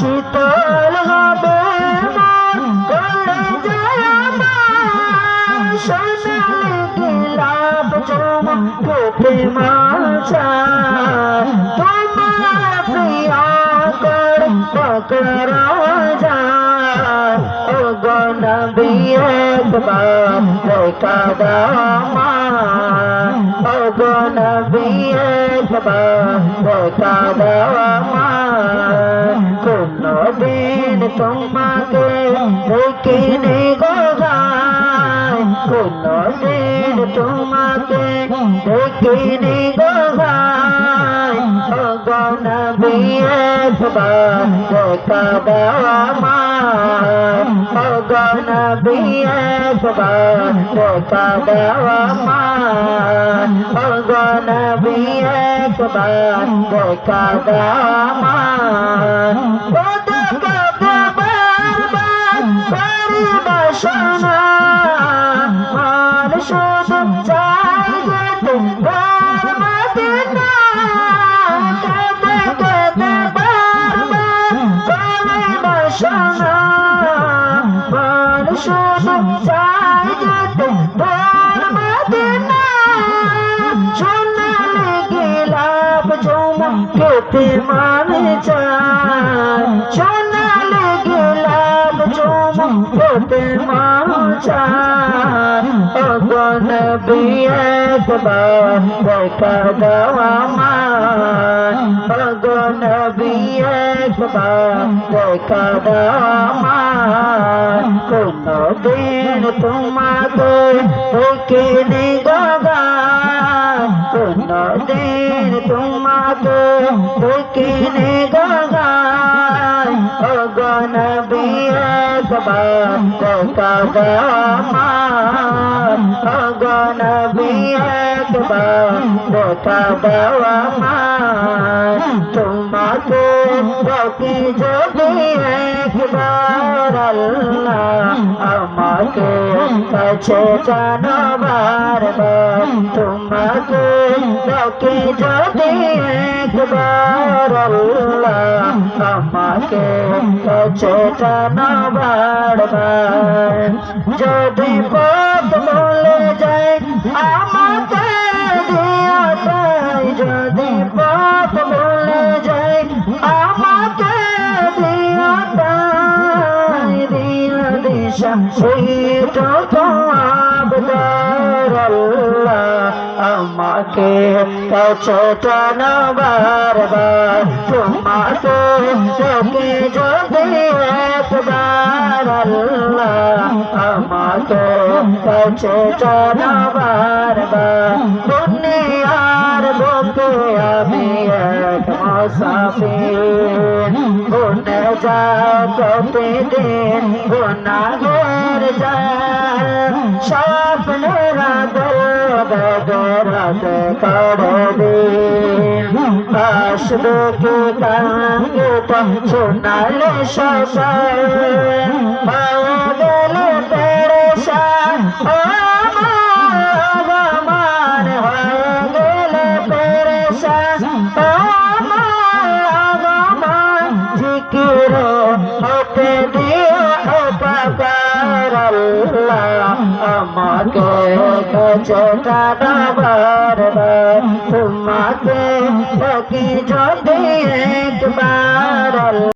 শীতল হবে তোমার প্রিয়া কর পকড়া যায় গণ একবার দেখা দাও ও গণ দেখা দিন তোমাকে দেখিনি গো গায় তোমাকে দেখিনি গো গায় ও গণ একবার দেখা দাও আমার ও গণ দেখা দাও আমার ও গণ একবার দেখা দাও আমার শুধু চাই যেতে মদিনা কেঁদে কেঁদে বারবার শুধু গিলাপ চমকেতে মানে চায় মানে চায় অগন বিয়েকবার দেখা দাও আমার অগন বিয়েকবার দেখা দাও আমার কোনো দিন তোমাকে দেখিনি গগা কোনো দিন তোমাকে দেখিনি গগা তোমাকে যদি একবার আল্লাহ আমাকে কাছে জানো বারবার তোমাকে রকি যদি একবার আল্লাহ আমাকে কাছে জানো বারবার যদি পথ বলে যায় আমাকে দিয়া তাই যদি পথ বলে যায় আবদার আল্লাহ আমাকে টানো বারবার তোমাকে তোকে যদি একবার আমাকে টানো বারবার দুনিয়ার বুকে আমি এক মুসাফির গুনে যাও প্রতিদিন গুনাহের যায়, স্বপ্নেরা বেদরাতে করে দিন আসবে কি কাঙ্গিত শোনালে সবাই, পাওয়া গেল পেরেশান হতে দিও উপকার আমাকে কিছুটা টানা বারবার তোমাকে যদি একবার